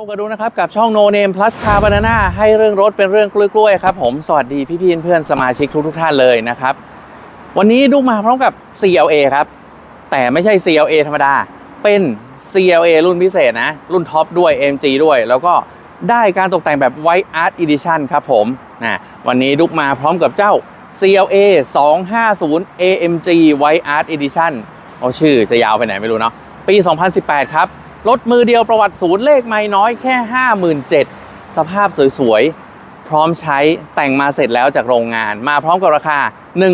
พบกันดูนะครับกับช่อง No Name Plus Car Banana ให้เรื่องรถเป็นเรื่องกล้วยๆครับผมสวัสดีพี่พี่ๆเพื่อนสมาชิกทุกๆท่านเลยนะครับ วันนี้ดุกมาพร้อมกับ CLA ครับ แต่ไม่ใช่ CLA ธรรมดา เป็น CLA รุ่นพิเศษนะ รุ่นท็อปด้วย AMG ด้วย แล้วก็ได้การตกแต่งแบบ White Art Edition ครับผมนะวันนี้ดุกมาพร้อมกับเจ้า CLA 250 AMG White Art Edition เอาชื่อจะยาวไปไหนไม่รู้เนาะปี 2018 ครับ รถมือเดียวประวัติศูนย์เลขไม่น้อยแค่ 57,000สภาพสวยๆ พร้อมใช้แต่งมาเสร็จแล้วจากโรงงาน มาพร้อมกับราคา 1 4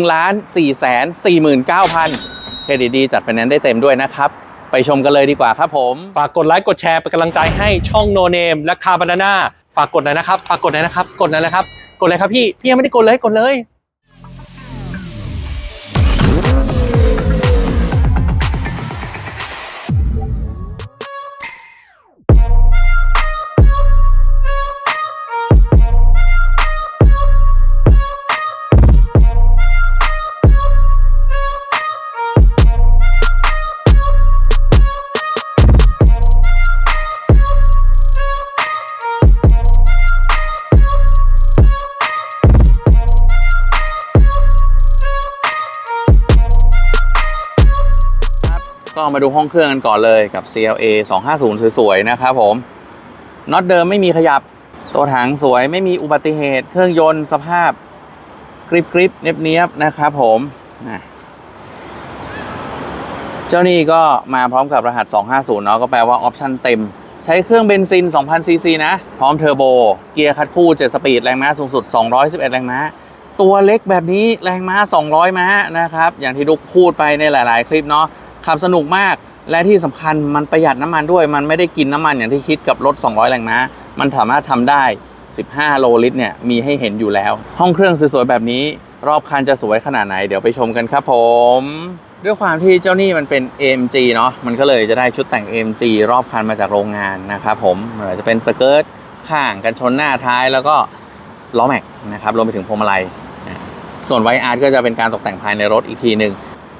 4 9 0 0 0เครดิตดีจัดไฟแนนซ์ได้เต็มด้วยนะครับ ไปชมกันเลยดีกว่าครับผม ฝากกดไลค์กดแชร์เป็นกำลังใจให้ช่องโนเนมและคาบานาน่าฝากกดหน่อยนะครับ ฝากกดหน่อยนะครับ กดหน่อยนะครับ กดเลยครับพี่ พี่ยังไม่ได้กดเลยกดเลย มาดูห้องเครื่องกันก่อนเลยกับ CLA 250 สวยๆ นะครับผมน็อตเดิมไม่มีขยับ ตัวถังสวยไม่มีอุบัติเหตุ เครื่องยนต์สภาพกริบกริบเนียบเนียบนะครับผมนะเจ้านี่ก็มาพร้อมกับรหัส 250 เนาะก็แปลว่าออปชั่นเต็ม ใช้เครื่องเบนซิน 2,000 ซีซีนะ พร้อมเทอร์โบ เกียร์คัดคู่ 7 สปีด แรงม้าสูงสุด 211 แรงม้าตัวเล็กแบบนี้แรงม้า 200 ม้านะครับ อย่างที่ดุกพูดไปในหลาย ๆ คลิปเนาะ ขับสนุกมากและที่สำคัญมันประหยัดน้ำมันด้วย มันไม่ได้กินน้ำมันอย่างที่คิดกับรถ 200 แรงม้ามันสามารถทำได้ 15 โลลิตรเนี่ยมีให้เห็นอยู่แล้ว ห้องเครื่องสวยๆแบบนี้ รอบคันจะสวยขนาดไหน เดี๋ยวไปชมกันครับผม ด้วยความที่เจ้านี่มันเป็น AMG เนาะมันก็เลยจะได้ชุดแต่ง AMG รอบคันมาจากโรงงานนะครับผมไม่ว่าจะเป็นสเกิร์ตข้างกันชนหน้าท้ายแล้วก็ล้อแม็กนะครับรวมไปถึงพวงมาลัยส่วนไวอาร์ตก็จะเป็นการตกแต่งภายในรถอีกทีหนึ่ง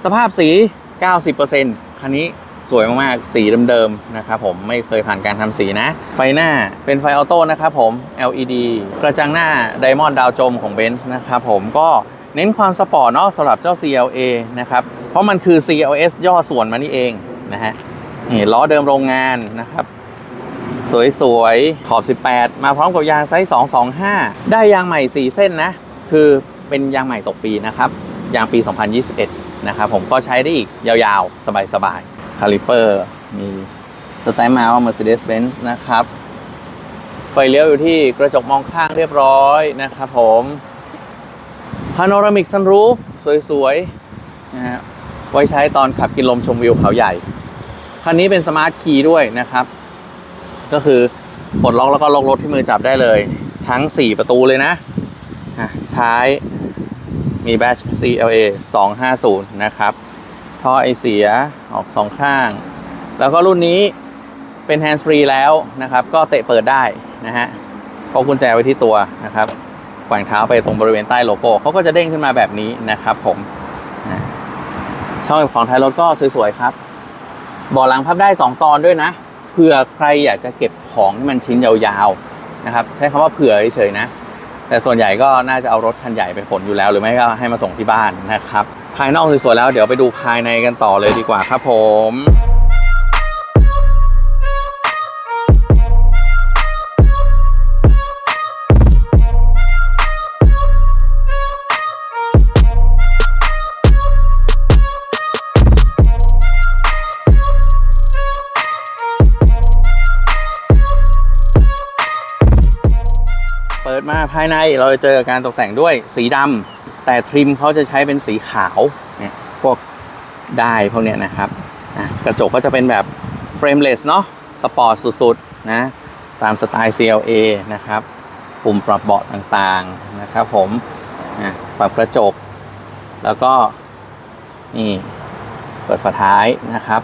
สภาพสี 90%คันนี้สวยมากๆ สีเดิมๆ นะครับผมไม่เคยผ่านการทำสีนะ ไฟหน้าเป็นไฟออโต้นะครับผม LED กระจังหน้า Diamond ดาวจมของ Benz นะครับผมก็เน้นความสปอร์ตเนาะสำหรับเจ้า CLA นะครับ เพราะมันคือ CLS ย่อส่วนมานี่เองนะฮะนี่ล้อเดิมโรงงานนะครับ สวยๆ ขอบ 18 มาพร้อมกับยางไซส์ 225 ได้ยางใหม่ 4 เส้นนะ คือเป็นยางใหม่ตกปีนะครับ ยางปี 2021 นะครับผมก็ใช้ได้อีกยาวๆ สบายๆคาลิเปอร์มีสแตมป์มาว่า Mercedes-Benz นะครับ ไฟเลี้ยวอยู่ที่กระจกมองข้างเรียบร้อยนะครับผม Panoramic Sunroof สวยๆนะฮะไว้ใช้ตอนขับกินลมชมวิวเขาใหญ่ คันนี้เป็นสมาร์ทคีย์ด้วยนะครับ ก็คือปลดล็อกแล้วก็ล็อกรถที่มือจับได้เลย ทั้ง 4 ประตูเลยนะอะท้าย มีแบต CLA 250 นะครับ ท่อไอเสียออกสองข้าง แล้วก็รุ่นนี้เป็น hands free แล้วนะครับ ก็เตะเปิดได้นะฮะพกกุญแจไว้ที่ตัวนะครับแกว่งเท้าไปตรงบริเวณใต้โลโก้เขาก็จะเด้งขึ้นมาแบบนี้นะครับผมช่องของท้ายรถก็สวยๆครับบาะหลังพับได้ 2 ตอนด้วยนะ เผื่อใครอยากจะเก็บของที่มันชิ้นยาวๆนะครับ ใช้คำว่าเผื่อเฉยๆนะ แต่ส่วนใหญ่ก็น่าจะเอารถคันใหญ่ไปขนอยู่แล้ว หรือไม่ก็ให้มาส่งที่บ้านนะครับ ภายนอกสวยๆแล้วเดี๋ยวไปดูภายในกันต่อเลยดีกว่าครับผม เปิดมาภายในเราจะเจอการตกแต่งด้วยสีดำแต่ทริมเขาจะใช้เป็นสีขาวเนี่ยพวกได้พวกเนี้ยนะครับกระจกก็จะเป็นแบบเฟรมเลสเนาะสปอร์ตสุดๆนะตามสไตล์ CLA นะครับปุ่มปรับเบาะต่างๆนะครับผมนะปรับกระจก แล้วก็นี่เปิดฝาท้ายนะครับ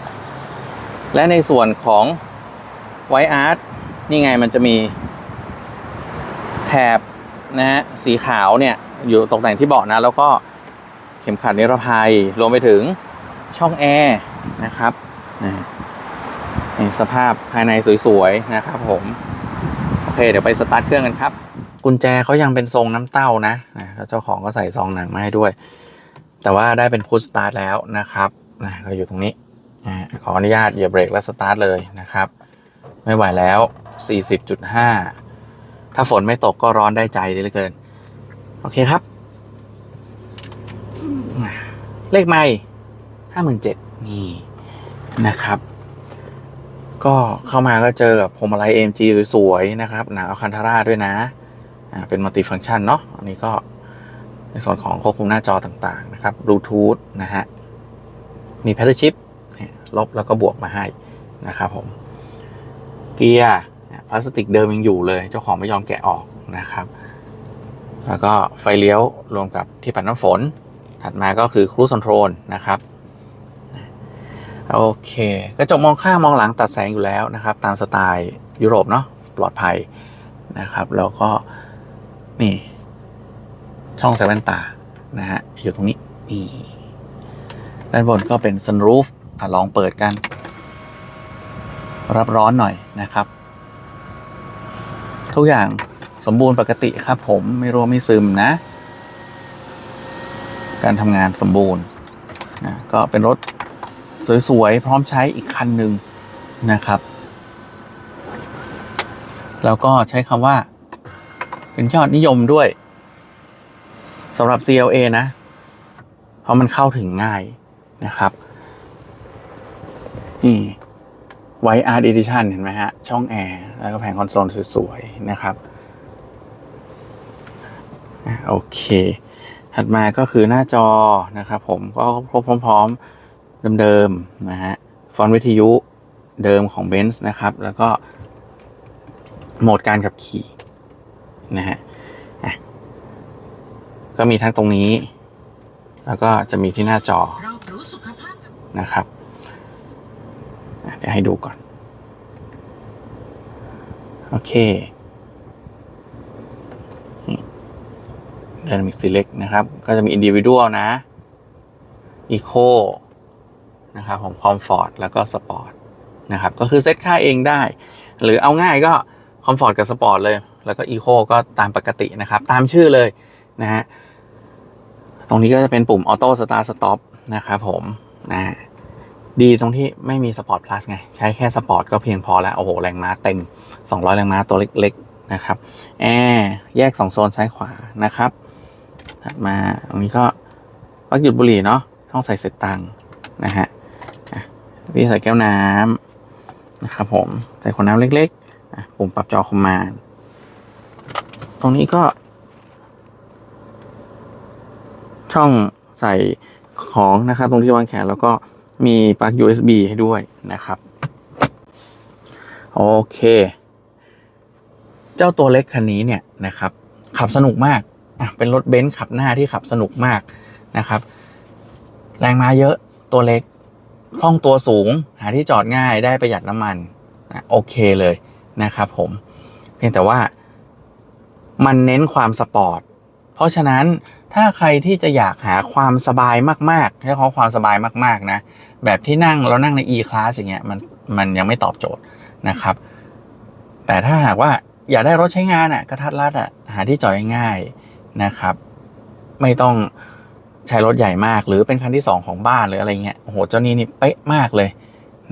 และในส่วนของไวอาร์ตนี่ไงมันจะมี ถบนะฮะสีขาวเนี่ยอยู่ตกแต่งที่เบาะนะ แล้วก็เข็มขัดนิรภัยรวมไปถึงช่องแอร์นะครับนะนนี่สภาพภายในสวยๆนะครับผมโอเค เดี๋ยวไปสตาร์ทเครื่องกันครับ กุญแจเขายังเป็นทรงน้ำเต้านะนะแล้วเจ้าของก็ใส่ซองหนังมาให้ด้วย แต่ว่าได้เป็นพุชสตาร์ทแล้วนะครับนะก็อยู่ตรงนี้ขออนุญาตเหยียบเบรกและสตาร์ทเลยนะครับ ไม่ไหวแล้ว 40.5 ถ้าฝนไม่ตกก็ร้อนได้ใจเหลือเกิน โอเคครับ เลขไม่ห้าหมื่นเจ็ดนี่นะครับ ก็เข้ามาก็เจอกับพวงมาลัย AMG สวยๆนะครับ หนังอัลคันทาร่าด้วยนะอ่าเป็นมัลติฟัง c t ชันเนาะอันนี้ก็ในส่วนของควบคุมหน้าจอต่างๆ นะครับบลูทูธนะฮะ มีแพดชิปลบแล้วก็บวกมาให้นะครับผม เกียร์ พลาสติกเดิมยังอยู่เลย เจ้าของไม่ยอมแกะออกนะครับ แล้วก็ไฟเลี้ยวรวมกับที่ปัดน้ำฝน ถัดมาก็คือครู i คอนโทรลนะครับโอเคกระจกมองข้างมองหลังตัดแสงอยู่แล้วนะครับ ตามสไตล์ยุโรปเนาะปลอดภัยนะครับ แล้วก็นี่ช่องใส่แว่นตานะฮะอยู่ตรงนี้นี่ด้านบนก็เป็น sunroof อะลองเปิดกัน รับร้อนหน่อยนะครับ ทุกอย่างสมบูรณ์ปกติครับผมไม่รั่วไม่ซึมนะ การทำงานสมบูรณ์นะก็เป็นรถสวยๆ พร้อมใช้อีกคันหนึ่งนะครับ แล้วก็ใช้คำว่า เป็นยอดนิยมด้วยสำหรับ CLA นะ เพราะมันเข้าถึงง่ายนะครับนี่ ไวอาร์ Edition เห็นไหมฮะ ช่องแอร์ แล้วก็แผงคอนโซลสวยๆ นะครับ โอเค ถัดมาก็คือหน้าจอนะครับผมก็ครบพร้อมๆ เดิมๆ นะฮะ ฟอนต์วิทยุเดิมของ b e n z นะครับ แล้วก็โหมดการขับขี่นะฮะก็มีทั้งตรงนี้ แล้วก็จะมีที่หน้าจอนะครับ เดี๋ยวให้ดูก่อน โอเคด y นามิก Select นะครับ ก็จะมี Individual นะ Eco นะครับผม Comfort แล้วก็ Sport นะครับ ก็คือเซตค่าเองได้ หรือเอาง่ายก็ Comfort กับ Sport เลย แล้วก็ Eco ก็ตามปกตินะครับ ตามชื่อเลยนะฮะ ตรงนี้ก็จะเป็นปุ่ม Auto Start Stop นะครับผมนะ ดีตรงที่ไม่มี Sport Plus ไง ใช้แค่ Sport ก็เพียงพอแล้ว โอ้โห แรงม้าเต็ม 200 แรงม้าตัวเล็กๆนะครับแอร์แยก 2 โซนซ้ายขวานะครับถัดมาตรงนี้ก็ปักหยุดบุหรี่เนาะช่องใส่เสร็จตังค์นะฮะอะวิธีใส่แก้วน้ำนะครับผม ใส่ขวดน้ำเล็กๆปุ่มปรับจอคอมมานด์ตรงนี้ก็ ช่องใส่ของนะครับ ตรงที่วางแขนแล้วก็ มีปลั๊ก USB ให้ด้วยนะครับ โอเค เจ้าตัวเล็กคันนี้เนี่ยนะครับ ขับสนุกมากอะเป็นรถเบนซ์ขับหน้าที่ขับสนุกมากนะครับ แรงม้าเยอะตัวเล็กคล่องตัวสูง หาที่จอดง่ายได้ประหยัดน้ำมันนะโอเคเลยนะครับผม เพียงแต่ว่ามันเน้นความสปอร์ต เพราะฉะนั้นถ้าใครที่จะอยากหาความสบายมากๆใช้คำความสบายมากๆนะ แบบที่นั่งเรานั่งใน E class อย่างเงี้ยมันมันยังไม่ตอบโจทย์นะครับ แต่ถ้าหากว่าอยากได้รถใช้งานอะกระทัดรัดอะหาที่จอดง่ายๆนะครับ ไม่ต้องใช้รถใหญ่มาก หรือเป็นคันที่สองของบ้านหรืออะไรเงี้ยโอ้โหเจ้านี้นี่เป๊ะมากเลย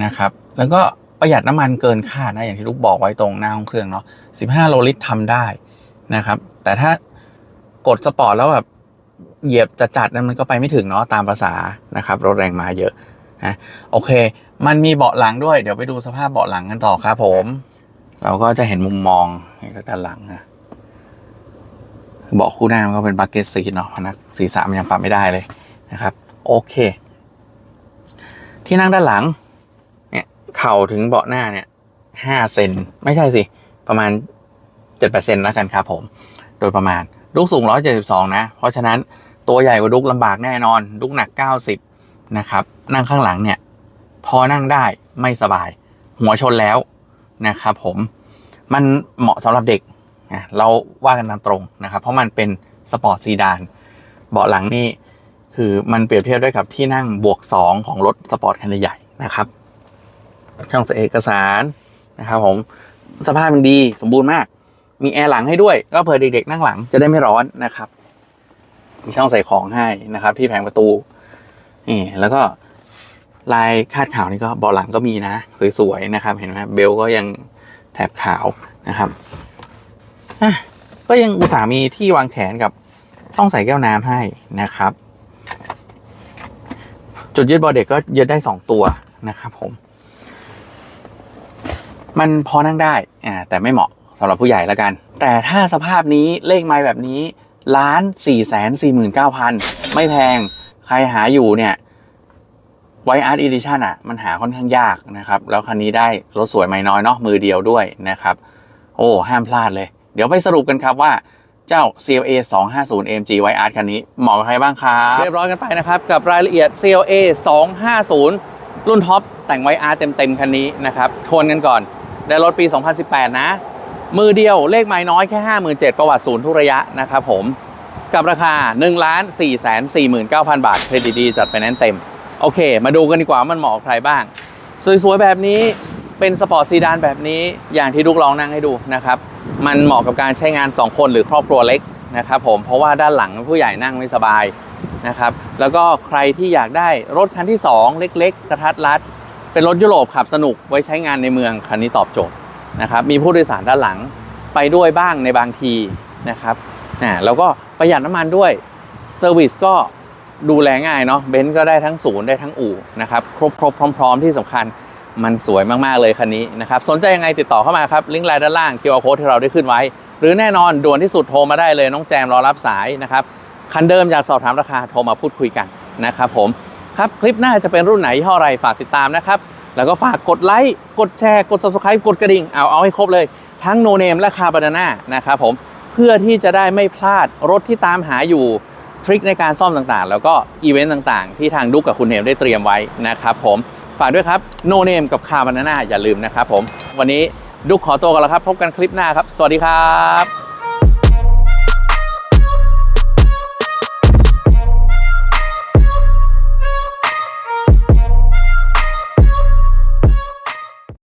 นะครับ แล้วก็ประหยัดน้ำมันเกินคาดนะอย่างที่ลูกบอกไว้ตรงหน้าห้องเครื่องเนาะ15 โลลิตรทำได้นะครับ แต่ถ้า กดสปอร์ตแล้วแบบเหยียบจะจัดๆนั้นมันก็ไปไม่ถึงเนาะตามภาษานะครับ รถแรงมาเยอะนะโอเค มันมีเบาะหลังด้วย เดี๋ยวไปดูสภาพเบาะหลังกันต่อครับผม เราก็จะเห็นมุมมองจากด้านหลังนะเบาะคู่หน้ามันก็เป็นบักเก็ตซีเนาะพนักศีรษะมันยังปรับไม่ได้เลยนะครับ โอเค ที่นั่งด้านหลัง เนี่ย เข่าถึงเบาะหน้าเนี่ยห้าเซนไม่ใช่สิ ประมาณเจ็ดเปอร์เซ็นต์แล้วกันครับผม โดยประมาณ ดุกสูงร้อยเจ็ดสิบสองนะ เพราะฉะนั้นตัวใหญ่กว่าดุกลำบากแน่นอนดุกหนักเก้าสิบนะครับ นั่งข้างหลังเนี่ย พอนั่งได้ไม่สบาย หัวชนแล้วนะครับผมมันเหมาะสำหรับเด็กนะเราว่ากันตามตรงนะครับ เพราะมันเป็นสปอร์ตซีดานเบาะหลังนี่คือมันเปรียบเทียบด้วยกับที่นั่งบวก 2 ของรถสปอร์ตคันใหญ่นะครับ ช่องใส่เอกสารนะครับผมสภาพมันดีสมบูรณ์มาก มีแอร์หลังให้ด้วย ก็เผื่อเด็กๆนั่งหลังจะได้ไม่ร้อนนะครับ มีช่องใส่ของให้นะครับ ที่แผงประตูนี่แล้วก็ลายคาดขาวนี่ก็เบาะหลังก็มีนะ สวยๆนะครับ เห็นไหมเบลก็ยังแถบขาวนะครับก็ยังอุตส่าห์มีที่วางแขนกับช่องใส่แก้วน้ำให้นะครับ จุดยึดเบอเด็กก็ยึดได้สองตัวนะครับผม มันพอนั่งได้อ่าแต่ไม่เหมาะ สำหรับผู้ใหญ่แล้วกัน แต่ถ้าสภาพนี้เลขไม้แบบนี้ล้านสี่แสนสี่หมื่นเก้าพันไม่แพงใครหาอยู่เนี่ยไวอาร์ตอีดิชันอะมันหาค่อนข้างยากนะครับ แล้วคันนี้ได้รถสวยไม่น้อยเนาะมือเดียวด้วยนะครับ โอ้ห้ามพลาดเลย เดี๋ยวไปสรุปกันครับว่าเจ้า CLA 250 AMG w i a r คันนี้เหมาะกับใครบ้างครับเรียบร้อยกันไปนะครับ กับรายละเอียด CLA 250 รุ่นท็อปแต่ง White Art เต็มๆคันนี้นะครับทวนกันก่อน ได้รถปี 2018 นะ มือเดียวเลขไม้น้อยแค่ 57,000ประวัติศูนย์ทุระยะนะครับผมกับราคา 1 4 4 9 0 0 0 บาทเครดิตดีจัดไฟแนนซ์เต็ม โอเค มาดูกันดีกว่ามันเหมาะกับใครบ้าง สวยๆ แบบนี้เป็นสปอร์ตซีดานแบบนี้อย่างที่ลูกลองนั่งให้ดูนะครับ มันเหมาะกับการใช้งาน 2 คนหรือครอบครัวเล็กนะครับผมเพราะว่าด้านหลังผู้ใหญ่นั่งไม่สบายนะครับแล้วก็ใครที่อยากได้รถคันที่ 2 เล็ก ๆ กระทัดรัด เป็นรถยุโรปขับสนุกไว้ใช้งานในเมืองคันนี้ตอบโจทย์ นะครับมีผู้โดยสารด้านหลังไปด้วยบ้างในบางทีนะครับอ่าแล้วก็ประหยัดน้ำมันด้วยเซอร์วิสก็ดูแลง่ายเนาะเบนซ์ก็ได้ทั้งศูนย์ได้ทั้งอู่นะครับครบครบพร้อม ๆ ที่สำคัญมันสวยมาก ๆ เลยคันนี้นะครับสนใจยังไงติดต่อเข้ามาครับลิงก์ไลน์ด้านล่าง QR code ที่เราได้ขึ้นไว้ หรือแน่นอนด่วนที่สุดโทรมาได้เลยน้องแจมรอรับสายนะครับคันเดิมอยากสอบถามราคาโทรมาพูดคุยกันนะครับผมครับคลิปหน้าจะเป็นรุ่นไหนยี่ห้ออะไรฝากติดตามนะครับ แล้วก็ฝากกดไลค์กดแชร์กด subscribe กดกระดิ่งเอาเอาให้ครบเลย ทั้งโนเนมและคาบานาน่านะครับผมเพื่อที่จะได้ไม่พลาดรถที่ตามหาอยู่ทริคในการซ่อมต่างๆ แล้วก็อีเวนต์ต่างๆ ที่ทางดุกกับคุณเนมได้เตรียมไว้นะครับผมฝากด้วยครับโนเนมกับคาบานาน่าอย่าลืมนะครับผมวันนี้ดุกขอตัวกันแล้วครับ พบกันคลิปหน้าครับ สวัสดีครับ